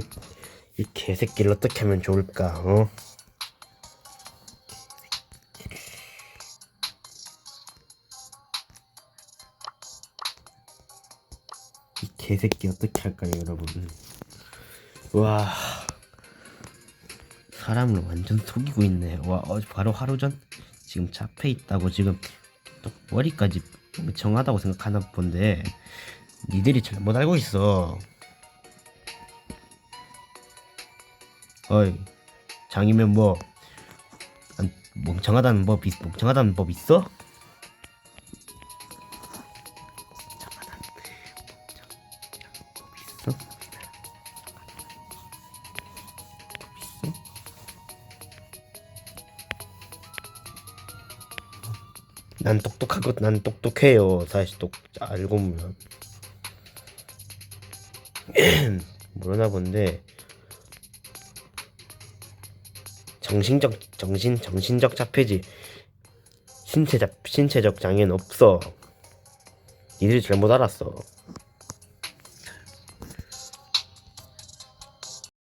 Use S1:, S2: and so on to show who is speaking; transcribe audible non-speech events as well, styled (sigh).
S1: 새, 이 개새끼를 어떻게 하면 좋을까, 어? 이 개새끼 어떻게 할까요, 여러분? 와, 사람을 완전 속이고 있네. 와, 어, 바로 하루 전 지금 잡혀 있다고 지금 또 머리까지 정하다고 생각하나 본데 니들이 잘못 알고 있어. 어이, 장이면 뭐 안- 멍청하다는 법? 멍청하다는 법 있어? 난 똑똑하고 난 똑똑해요. 사실 똑 알고 보면 (clears throat) 모르나 본데 정신적 정신 정신적 자폐지 신체 자 신체적 장애는 없어. 니들이 잘못 알았어.